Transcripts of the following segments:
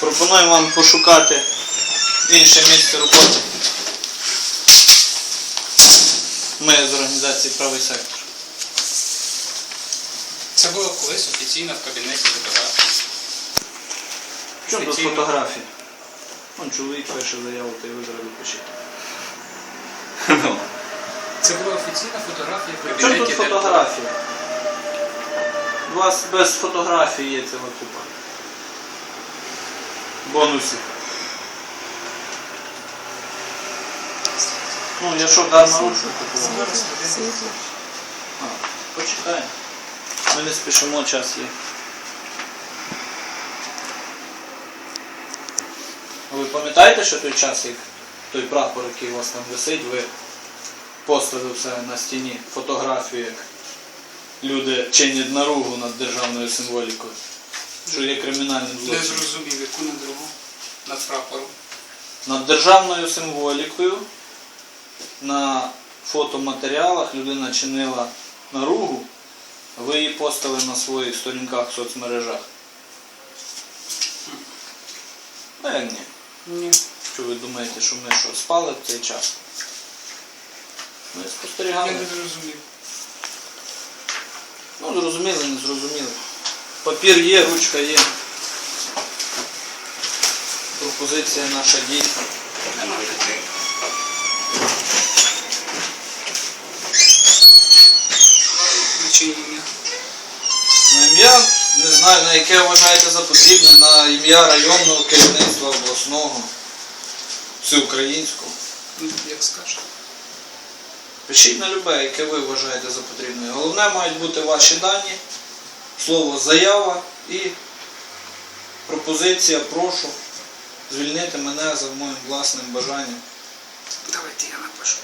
Пропоную вам пошукати інше місце роботи. Ми з організації правий сектор. Це було колись офіційно в кабінеті депутата. Що тут Офіційно. фотографії? Вон чоловік пише заяву, та й ви зразу пишіть. Це була офіційна фотографія в Чому кабінеті тут депутата. фотографії? У вас без фотографії є ціла купа. Бонусів. Ну, я що, дарма рушу купував? А, Почекаємо. Ми не спішимо, час є. А Ви пам'ятаєте, що той час, як той прапор, який у вас там висить, ви постали все на стіні фотографію, як люди чинять наругу над державною символікою, що є кримінальним Не зрозумів, яку на другу над прапором. Над державною символікою на фотоматеріалах людина чинила наругу, ви її постали на своїх сторінках в соцмережах. Ну ні? Ні. Що ви думаєте, що ми що, спали в цей час? Ми спостерігали. Я не зрозумів. Ну, зрозуміли, не зрозуміли. Папір є, ручка є. Пропозиція наша дійсна. На ім'я, не знаю, на яке вважаєте за потрібне, на ім'я районного керівництва обласного, всеукраїнського. Ну, Як скажете. Пишіть на любе, яке ви вважаєте за потрібне. Головне мають бути ваші дані, слово заява і пропозиція, прошу звільнити мене за моїм власним бажанням. Давайте я напишу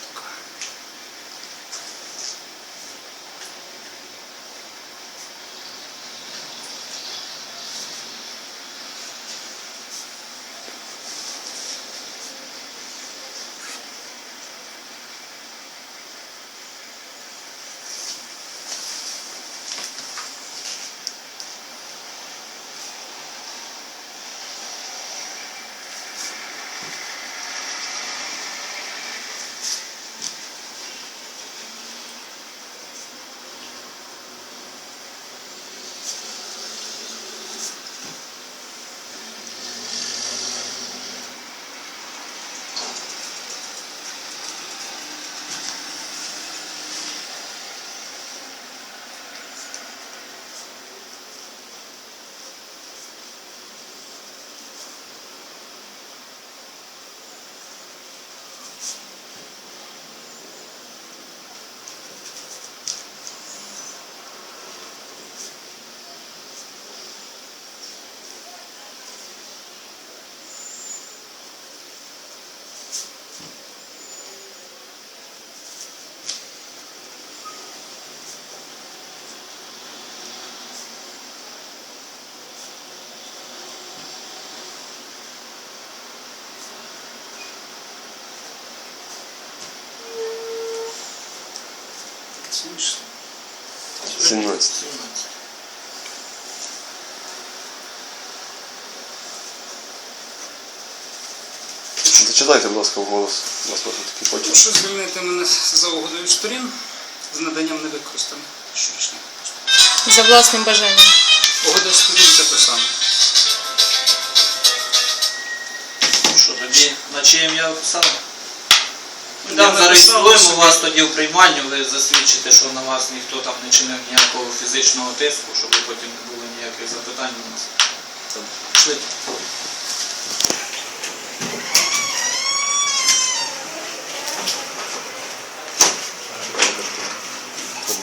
таке. Смішно. 17. Зачитайте, будь ласка, вголос. У вас просто такий почерк. Прошу звільнити мене за угодою сторін з наданням невикористаних щорічних. За власним бажанням. Угода сторін це те саме. Що тоді, на чиє ім'я ви писали? Я зареєструємо вас тоді в приймальню, ви засвідчите, що на вас ніхто там не чинив ніякого фізичного тиску, щоб потім не було ніяких запитань у нас. Пішли.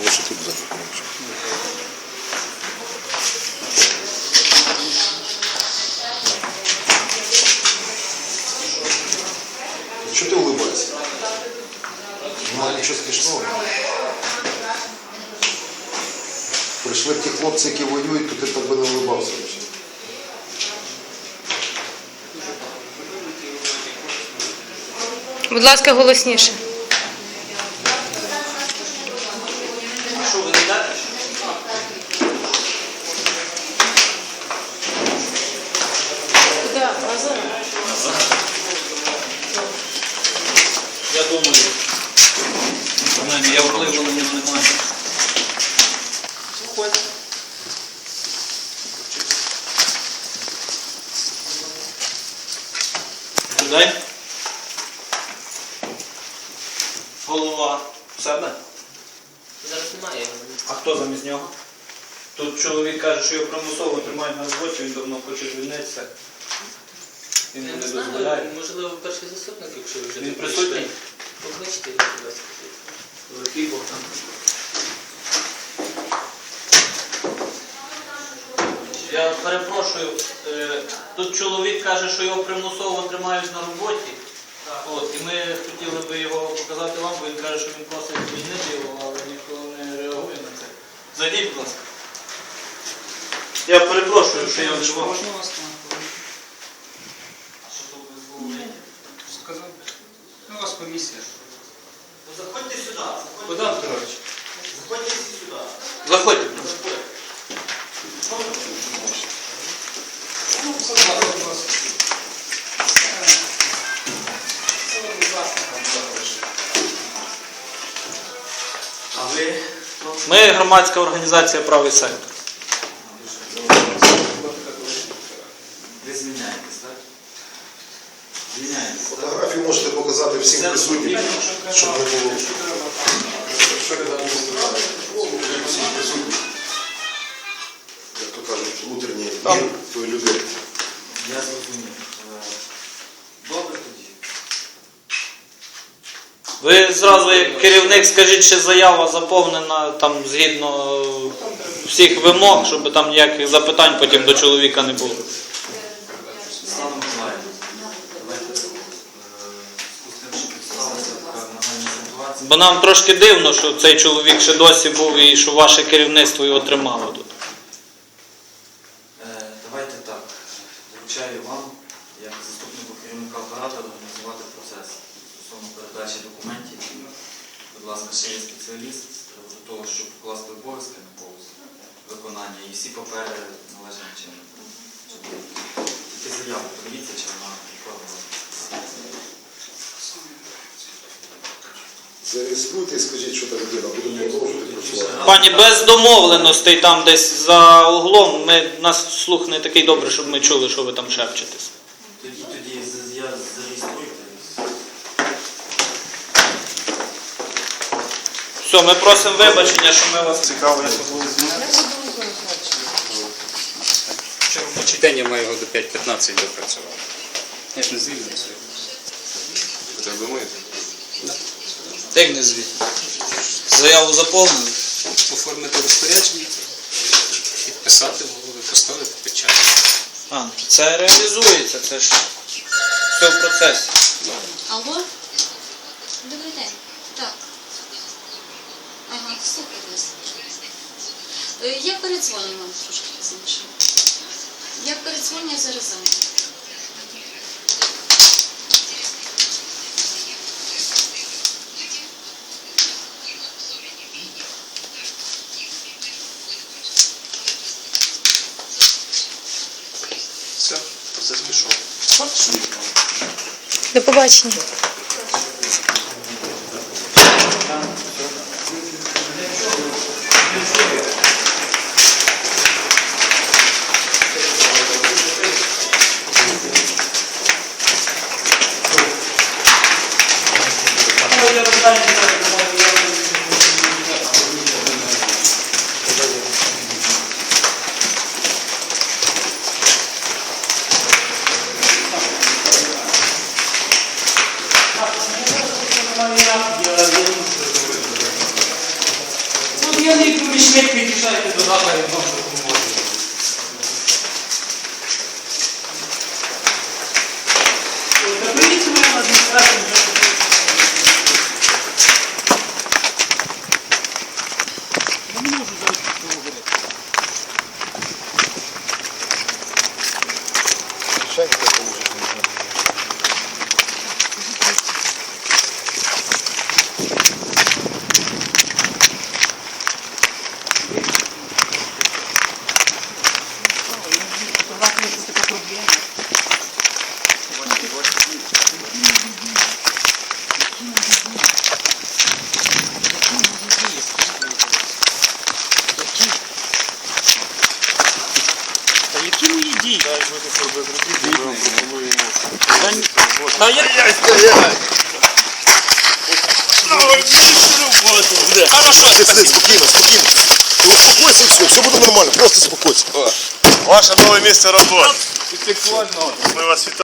Я ще тут зараз Что ты улыбаешься? Немає нічого смішного. Прийшли ті хлопці, які воюють, то ти так би не улыбався. взагалі. Будь ласка, голосніше. А що, ви не йдете? День. Голова в себе. Зараз немає його. А хто замість нього? Тут чоловік каже, що його примусово тримають на роботі, він давно хоче звільнитися. Він Я не не знаю, дозволяє. можливо, перший заступник, якщо ви вже Він тут присутній? прийшли. Покличте його, будь ласка. Великий Богдан. Я перепрошую, тут чоловік каже, що його примусово тримають на роботі. От, і ми хотіли би його показати вам, бо він каже, що він просить звільнити його, але ніхто не реагує на це. Зайдіть, будь ласка. Я перепрошую, що я вживав. Можна вас на хвилину? Сказав. Ну, у вас комісія. Заходьте сюди. Богдан Петрович. Заходьте сюди. Заходьте. Ну, все, будь ласка. Це, будь ласка, там залиште. А ви Ми громадська організація Правий сектор. ви зміняєтесь, так? Зміняєтесь. Фотографію можете показати всім присутнім, щоб не було. Всім присутнім. Як то кажуть, внутрішній мір. Я зрозумів. Е, Добре тоді. Ви зразу як керівник скажіть, чи заява заповнена там згідно всіх вимог, щоб там ніяких запитань потім до чоловіка не було. Станом Миколаївна, давайте е, підставилася така нагальна ситуація. Бо нам трошки дивно, що цей чоловік ще досі був і що ваше керівництво його тримало тут. Е, Давайте так. Доручаю вам, як заступнику керівника апарату, організувати процес стосовно передачі документів. Будь ласка, ще є спеціаліст для того, щоб покласти обов'язки на повз виконання і всі папери належним чином. Тільки заяву, подивіться, чи вона Зареєструйте і скажіть, що та людина, будемо продовжувати працювати. Пані, без домовленостей там десь за углом, ми, у нас слух не такий добрий, щоб ми чули, що ви там шепчетесь. Тоді тоді з- я зареєструйте. Все, ми просимо вибачення, що ми вас Цікаво, як ви були звільнятися. Вчора день я маю його до 5.15 допрацював. Я ж не звільнився. Ви так думаєте? Як не звідти? Заяву заповнили? Оформити розпорядження, підписати голови, поставити печать. А, це реалізується, це ж все в процесі. Алло? Добрий день. Так. Ага, слухаю вас. Е, Я передзвоню вам трошки пізніше. Я передзвоню я зараз зайнята. Все, процес пішов. До побачення. Ну, я не помічник, під'їжджайте до дата і вам допоможу. Та приїдьте мене на які мої Да Та ні- Та я Хорошо, спокойно, спокойно. спокійно. Успокойся все, все буде нормально, просто успокойся. Ваше нове місце роботи. Ми вас вітаємо.